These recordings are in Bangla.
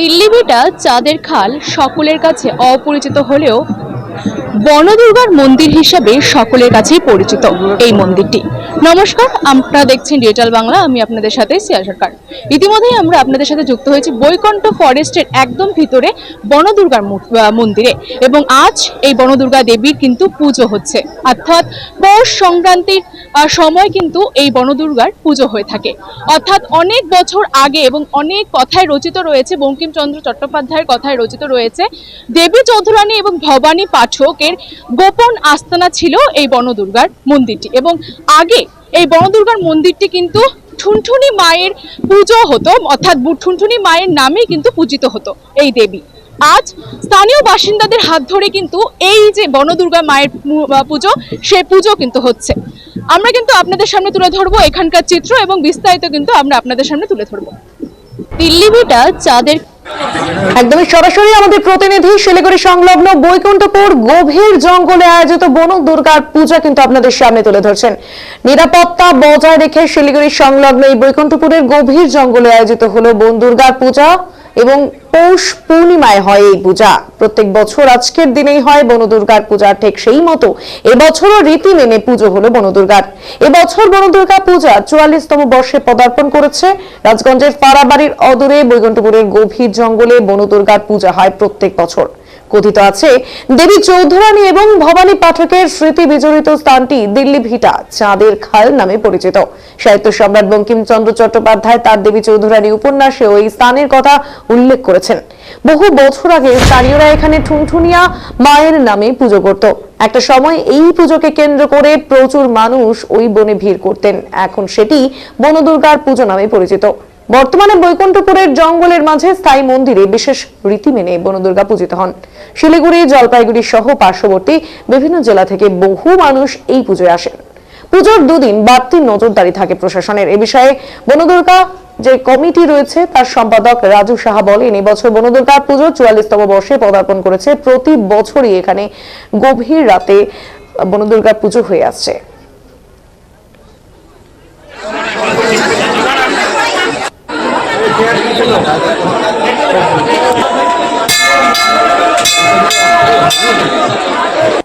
তিল্লিবিটা চাঁদের খাল সকলের কাছে অপরিচিত হলেও বনদুর্গার মন্দির হিসাবে সকলের কাছেই পরিচিত এই মন্দিরটি। নমস্কার, আমরা দেখছেন ডিজিটাল বাংলা, আমি আপনাদের সাথে সিয়া সরকার। ইতিমধ্যেই আমরা আপনাদের সাথে যুক্ত হয়েছি বৈকণ্ঠ ফরেস্টের একদম ভিতরে বনদুর্গার মন্দিরে। এবং আজ এই বনদুর্গা দেবীর কিন্তু পুজো হচ্ছে। অর্থাৎ পৌষ সংক্রান্তির সময় কিন্তু এই বনদুর্গার পুজো হয়ে থাকে। অর্থাৎ অনেক বছর আগে এবং অনেক কথায় রচিত রয়েছে, বঙ্কিমচন্দ্র চট্টোপাধ্যায়ের কথায় রচিত রয়েছে, দেবী চৌধুরানী এবং ভবানী পাঠকের গোপন আস্তানা ছিল এই বনদুর্গার মন্দিরটি। এবং আগে এই বনদুর্গার মন্দিরটি কিন্তু ঠুনঠুনি মায়ের পুজো হতো, অর্থাৎ ঠুনঠুনি মায়ের নামে কিন্তু পূজিত হতো এই দেবী। আজ স্থানীয় বাসিন্দাদের হাত ধরে কিন্তু এই যে বনদুর্গা মায়ের পুজো, সে পুজো কিন্তু হচ্ছে। আমরা কিন্তু আপনাদের সামনে তুলে ধরবো এখানকার চিত্র এবং বিস্তারিত কিন্তু আমরা আপনাদের সামনে তুলে ধরবো। দিল্লিবিটা চাঁদের একদমই সরাসরি আমাদের প্রতিনিধি শিলিগুড়ি সংলগ্ন বৈকুণ্ঠপুর গভীর জঙ্গলে আয়োজিত বন দুর্গার পূজা কিন্তু আপনাদের সামনে তুলে ধরছেন। নিরাপত্তা বজায় রেখে শিলিগুড়ি সংলগ্ন এই বৈকুণ্ঠপুরের গভীর জঙ্গলে আয়োজিত হলো বন দুর্গার পূজা। এবং পৌষ পূর্ণিমায় হয় এই পূজা। প্রত্যেক বছর আজকের দিনেই হয় বনদুর্গার পূজা, ঠিক সেই মতো। এবছরও রীতি মেনে পুজো হলো বনদুর্গার। এবছর বনদুর্গা পূজা চুয়াল্লিশতম বর্ষে পদার্পণ করেছে। রাজগঞ্জের পাড়াবাড়ির অদূরে বৈকুণ্ঠপুরের গভীর জঙ্গলে বনদুর্গার পূজা হয় প্রত্যেক বছর। কথিত আছে, দেবী চৌধুরানী এবং ভবানী পাঠকের স্মৃতি বিজড়িত স্থানটি দিল্লি ভিটা, চাঁদের খাল নামে পরিচিত। সাহিত্য সম্রাট বঙ্কিমচন্দ্র চট্টোপাধ্যায় তার দেবী চৌধুরানী উপন্যাসে ওই স্থানের কথা উল্লেখ করেছেন। বহু বছর আগে স্থানীয়রা এখানে ঠুনঠুনিয়া মায়ের নামে পুজো করত। একটা সময় এই পুজোকে কেন্দ্র করে প্রচুর মানুষ ওই বনে ভিড় করতেন। এখন সেটি বনদুর্গার পুজো নামে পরিচিত। বর্তমানে বৈকুণ্ঠপুরের জঙ্গলের মাঝে স্থায়ী মন্দিরে বিশেষ রীতি মেনে বনদুর্গা পূজিত হন। শিলিগুড়ি, জলপাইগুড়ি সহ পার্শ্ববর্তী বিভিন্ন জেলা থেকে বহু মানুষ এই পুজোয় আসেন। পুজোর দুদিন বাড়তি নজরদারি থাকে প্রশাসনের। এ বিষয়ে বনদুর্গা যে কমিটি রয়েছে, তার সম্পাদক রাজু সাহা বলেন, এবছর বনদুর্গা পুজো চুয়াল্লিশতম বর্ষে পদার্পণ করেছে। প্রতি বছরই এখানে গভীর রাতে বনদুর্গা পুজো হয়ে আসছে। Thank you.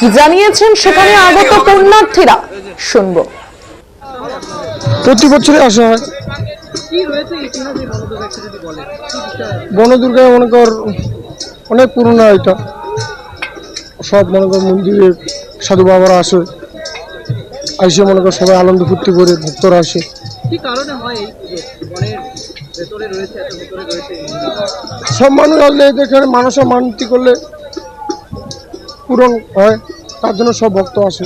কি জানিয়েছেন সেখানে আগত পুণ্যার্থীরা? শুনব। প্রতি বছরে আসা হয়। বনদুর্গা মনে কর অনেক পুরনো এটা। সব মনে কর মন্দিরে সাধু বাবারা আসে। আইসে মনে কর সবাই আনন্দ ফুর্তি করে ভক্তরা আসে। কি কারণে হয় এই পুজো? বনের ভেতরে রয়েছে এত ভেতরে রয়েছে। এই মন্দির? সব মানুষ আসলে এখানে মানুষের মানতি করলে পূরণ হয়, তার জন্য সব ভক্ত আসে।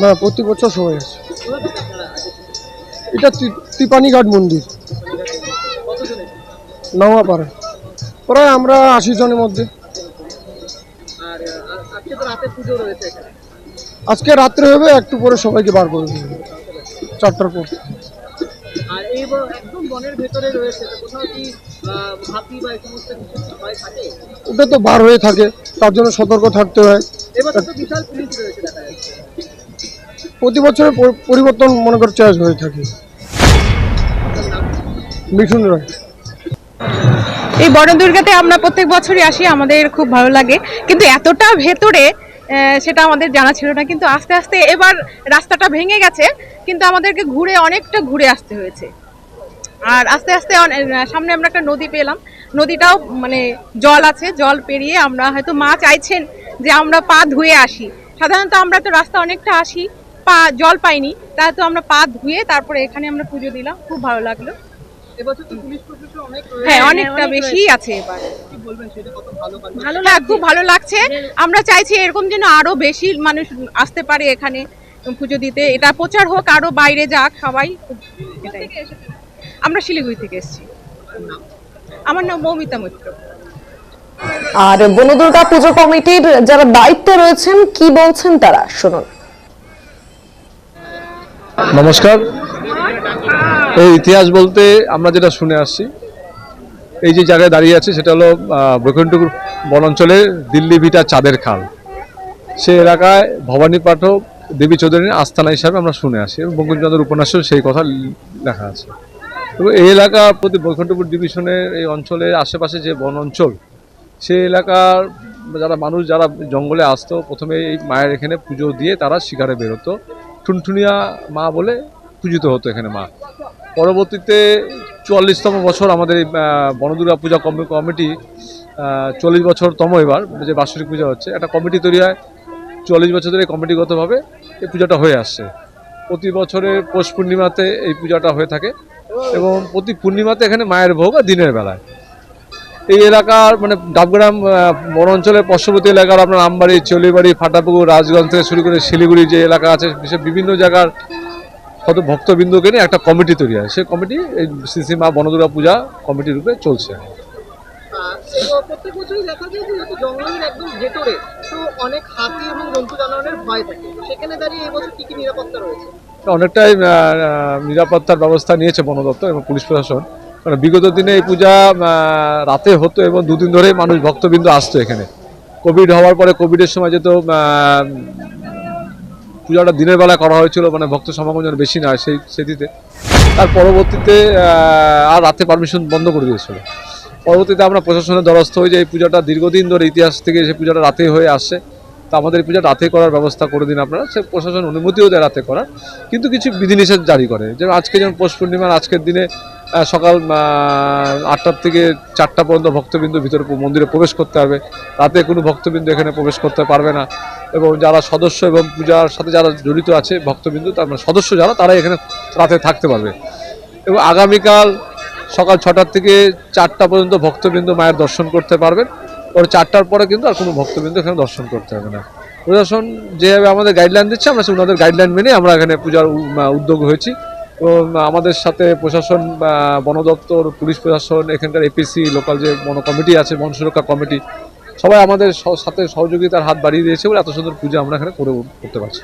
না, প্রতি বছর সবাই আসে? এটা তিপানিঘাট মন্দির। নামাপাড়া প্রায় আমরা আশি জনের মধ্যে। আজকে রাত্রে হবে, একটু পরে সবাইকে বার করে দেবে। চারটার পর। আর এই বনের ভেতরে রয়েছে কোথাও কি ওটা তো বার হয়ে থাকে তার জন্য সতর্ক থাকতে হয়। প্রতি বছরে পরিবর্তন মনে কর চেঞ্জ হয়ে থাকে। মিঠুন রায়। এই বনদুর্গাতে আমরা প্রত্যেক বছরই আসি আমাদের খুব ভালো লাগে। কিন্তু এতটা ভেতরে সেটা আমাদের জানা ছিল না। কিন্তু আস্তে আস্তে এবার রাস্তাটা ভেঙে গেছে কিন্তু আমাদেরকে ঘুরে অনেকটা ঘুরে আসতে হয়েছে। আর আস্তে আস্তে সামনে আমরা একটা নদী পেলাম। নদীটাও মানে জল আছে জল পেরিয়ে আমরা হয়তো মা চাইছেন যে আমরা পা ধুয়ে আসি। সাধারণত আমরা তো রাস্তা অনেকটা আসি পা জল পাইনি তাই তো আমরা পা ধুয়ে তারপরে এখানে আমরা পুজো দিলাম। খুব ভালো লাগল। অনেক রয়েছে। হ্যাঁ অনেকটা বেশি আছে এবার। কি বলবেন সেটা কত ভালো কাজ? হ্যাঁ খুব ভালো লাগছে। আমরা চাইছি এরকম যেন আরও বেশি মানুষ আসতে পারে এখানে পুজো দিতে। এটা প্রচার হোক আরও বাইরে যাক সবাই। এটাই আমরা শিলিগুড়ি থেকে এসেছি। আমার নাম মৌমিতা মৈত্র। আর বনদুর্গা পুজো কমিটির যারা দায়িত্বে রয়েছেন কি বলছেন তারা? শুনুন। নমস্কার। এই ইতিহাস বলতে আমরা যেটা শুনে আসছি এই যে জায়গায় দাঁড়িয়ে আছে সেটা হলো বৈকুণ্ঠপুর বনাঞ্চলে দিল্লি ভিটা চাঁদের খাল। সে এলাকায় ভবানী পাঠক দেবী চৌধুরীর আস্থানা হিসাবে আমরা শুনে আসি এবং বঙ্কিমচন্দ্র উপন্যাসেও সেই কথা লেখা আছে। এবং এই এলাকা প্রতি বৈকুণ্ঠপুর ডিভিশনের এই অঞ্চলের আশেপাশে যে বন অঞ্চল, সেই এলাকার যারা মানুষ, যারা জঙ্গলে আসতো, প্রথমে এই মায়ের এখানে পুজো দিয়ে তারা শিকারে বেরোতো। টুনটুনিয়া মা বলে পূজিত হতো এখানে মা। পরবর্তীতে চুয়াল্লিশতম বছর আমাদের এই বনদুর্গা পূজা কমি- কমিটি চল্লিশ বছরতম এবার যে বাৎসরিক পূজা হচ্ছে, একটা কমিটি তৈরি হয়। চল্লিশ বছর ধরে কমিটিগতভাবে এই পূজাটা হয়ে আসছে। প্রতি বছরের পৌষ পূর্ণিমাতে এই পূজাটা হয়ে থাকে। এবং প্রতি পূর্ণিমাতে এখানে মায়ের ভোগ আর দিনের বেলায়। এই এলাকার মানে ডাবগ্রাম আহ, বন অঞ্চলের পার্শ্ববর্তী এলাকার আপনার আমবাড়ি চলিবাড়ি ফাটাপুকুর রাজগঞ্জ থেকে শুরু করে শিলিগুড়ি যে এলাকা আছে বিশেষ বিভিন্ন জায়গার কত ভক্তবিন্দুকে নিয়ে একটা কমিটি তৈরি হয়। সেই কমিটি এই শ্রী মা বনদুর্গা পূজা কমিটি রূপে চলছে। অনেক হাতি এবং জন্তু জানোয়ারের ভয় থাকে। সেখানে দাঁড়িয়ে এবছর কি কি নিরাপত্তা রয়েছে? অনেকটাই নিরাপত্তার ব্যবস্থা নিয়েছে বন দপ্তর এবং পুলিশ প্রশাসন। কারণ বিগত দিনে এই পূজা রাতে হতো এবং দুদিন ধরেই মানুষ ভক্তবিন্দু আসতো এখানে। কোভিড হওয়ার পরে কোভিডের সময় যেহেতু পূজাটা দিনের বেলা করা হয়েছিল মানে ভক্ত সমাগম যেন বেশি না সেই, সেটিতে। তার পরবর্তীতে আর রাতে পারমিশন বন্ধ করে দিয়েছিল। পরবর্তীতে আমরা প্রশাসনের দ্বারস্থ হয়ে যে এই পূজাটা দীর্ঘদিন ধরে ইতিহাস থেকে সেই পূজাটা রাতে হয়ে আসছে। তা আমাদের এই পূজা রাতে করার ব্যবস্থা করে দিন আপনারা। সে প্রশাসন অনুমতিও দেয় রাতে করার। কিন্তু কিছু বিধিনিষেধ জারি করে। যেমন আজকে যেমন পৌষ পূর্ণিমার আজকের দিনে সকাল আটটার থেকে চারটা পর্যন্ত ভক্তবিন্দু ভিতরে মন্দিরে প্রবেশ করতে পারবে। রাতে কোনো ভক্তবিন্দু এখানে প্রবেশ করতে পারবে না। এবং যারা সদস্য এবং পূজার সাথে যারা জড়িত আছে ভক্তবিন্দু, তার মানে সদস্য যারা তারা এখানে রাতে থাকতে পারবে। এবং আগামীকাল সকাল ছটার থেকে চারটা পর্যন্ত ভক্তবিন্দু মায়ের দর্শন করতে পারবেন। ওর চারটার পরে কিন্তু আর কোনো ভক্তবিন্দু এখানে দর্শন করতে হবে না। প্রশাসন যেভাবে আমাদের গাইডলাইন দিচ্ছে আমরা সেই ওনাদের গাইডলাইন মেনে আমরা এখানে পূজার উদ্যোগ হয়েছি। এবং আমাদের সাথে প্রশাসন বন দপ্তর পুলিশ প্রশাসন এখানকার এপিসি লোকাল যে বন কমিটি আছে বন সুরক্ষা কমিটি সবাই আমাদের সাথে সহযোগিতার হাত বাড়িয়ে দিয়েছে বলে এত সুন্দর পূজা আমরা এখানে করে করতে পারছি।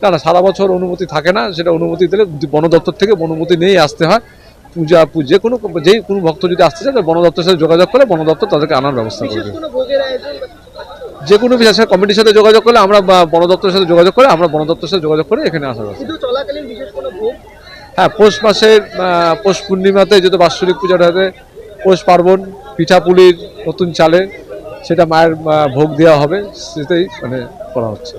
তা না না সারা বছর অনুমতি থাকে না। সেটা অনুমতি দিলে বন দপ্তর থেকে অনুমতি নিয়েই আসতে হয়। পূজা যে কোনো যেই কোনো ভক্ত যদি আসতে চায় তাহলে বন দপ্তরের সাথে যোগাযোগ করে বন দপ্তর তাদেরকে আনার ব্যবস্থা করবে? যে কোনো বিশেষ কমিটির সাথে যোগাযোগ করলে আমরা বন দপ্তরের সাথে যোগাযোগ করে আমরা বন দপ্তরের সাথে যোগাযোগ করে এখানে আসা হ্যাঁ পৌষ মাসের পৌষ পূর্ণিমাতে যেহেতু বাৎসরিক পূজাটা হবে পৌষ পার্বণ পিঠাপুলির নতুন চালে সেটা মায়ের ভোগ দেওয়া হবে সেটাই মানে করা হচ্ছে।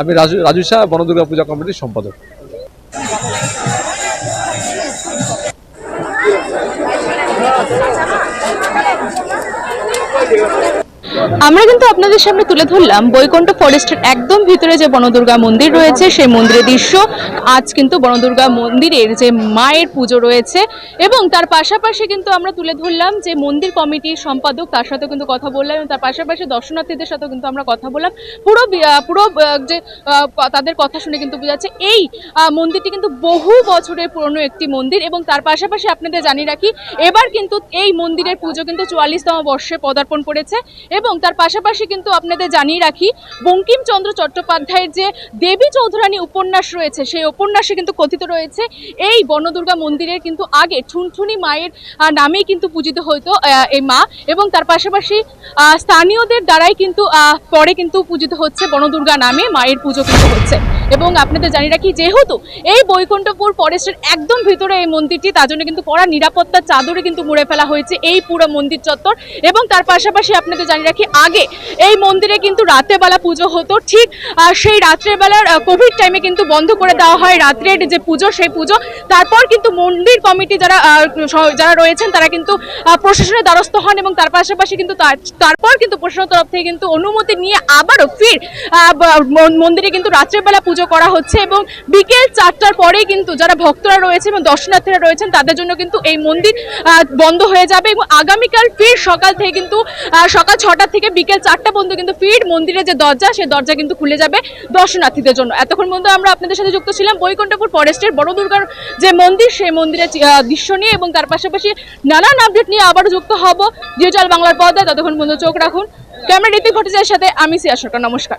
আমি রাজু রাজু শাহ বনদুর্গা পূজা কমিটির সম্পাদক। Thank you. আমরা কিন্তু আপনাদের সামনে তুলে ধরলাম বৈকুণ্ঠ ফরেস্টের একদম ভিতরে যে বনদুর্গা মন্দির রয়েছে, সেই মন্দিরের দৃশ্য। আজ কিন্তু বনদুর্গা মন্দিরের যে মায়ের পুজো রয়েছে এবং তার পাশাপাশি কিন্তু আমরা তুলে ধরলাম যে মন্দির কমিটির সম্পাদক, তার সাথে কিন্তু কথা বললাম এবং তার পাশাপাশি দর্শনার্থীদের সাথে কিন্তু আমরা কথা বললাম। পুরো পুরো যে তাদের কথা শুনে কিন্তু বোঝা যাচ্ছে এই মন্দিরটি কিন্তু বহু বছরের পুরনো একটি মন্দির এবং তার পাশাপাশি আপনাদের জানিয়ে রাখি, এবার কিন্তু এই মন্দিরের পুজো কিন্তু চুয়াল্লিশতম বর্ষে পদার্পণ করেছে এবং তার পাশাপাশি কিন্তু আপনাদের জানিয়ে রাখি বঙ্কিমচন্দ্র চট্টোপাধ্যায়ের যে দেবী চৌধুরানী উপন্যাস রয়েছে সেই উপন্যাসে কিন্তু কথিত রয়েছে এই বনদুর্গা মন্দিরের কিন্তু আগে ঠুনঠুনি মায়ের নামেই কিন্তু পূজিত আহ, এই মা এবং তার পাশাপাশি স্থানীয়দের দ্বারাই কিন্তু পরে কিন্তু পূজিত হচ্ছে বনদুর্গা নামে মায়ের পুজো কিন্তু হচ্ছে। এবং আপনাদের জানিয়ে রাখি যেহেতু এই বৈকুণ্ঠপুর ফরেস্টের একদম ভিতরে এই মন্দিরটি তার জন্য কিন্তু কড়া নিরাপত্তার চাদরে কিন্তু মুড়ে ফেলা হয়েছে এই পুরো মন্দির চত্বর এবং তার পাশাপাশি আপনাদের জানিয়ে রাখি আগে। এই মন্দিরে কিন্তু রাতেরবেলা পুজো হতো, ঠিক সেই রাত্রের বেলার কোভিড টাইমে কিন্তু বন্ধ করে দেওয়া হয় রাত্রের যে পুজো, সেই পুজো। তারপর কিন্তু মন্দির কমিটি যারা যারা রয়েছেন, তারা কিন্তু প্রশাসনের দ্বারস্থ হন এবং তার পাশাপাশি কিন্তু তার- তারপর কিন্তু প্রশাসনের তরফ থেকে কিন্তু অনুমতি নিয়ে আবারও ফির মন- মন্দিরে কিন্তু রাত্রের বেলা পুজো পুজো করা হচ্ছে এবং বিকেল চারটার পরেই কিন্তু যারা ভক্তরা রয়েছে এবং দর্শনার্থীরা রয়েছেন, তাদের জন্য কিন্তু এই মন্দির বন্ধ হয়ে যাবে এবং আগামীকাল ফির সকাল থেকে কিন্তু সকাল ছটা থেকে বিকেল চারটা পর্যন্ত কিন্তু ফির মন্দিরের যে দরজা সেই দরজা কিন্তু খুলে যাবে দর্শনার্থীদের জন্য। এতক্ষণ পর্যন্ত আমরা আপনাদের সাথে যুক্ত ছিলাম বৈকুণ্ঠপুর ফরেস্টের বড় দুর্গার যে মন্দির সেই মন্দিরের দৃশ্য নিয়ে এবং তার পাশাপাশি নানান আপডেট নিয়ে আবারও যুক্ত হব ডিজিটাল বাংলার পর্দায়। ততক্ষণ পর্যন্ত চোখ রাখুন। ক্যামেরা ঋতিক ভট্টাচার্যের সাথে আমি সিয়া সরকার। নমস্কার।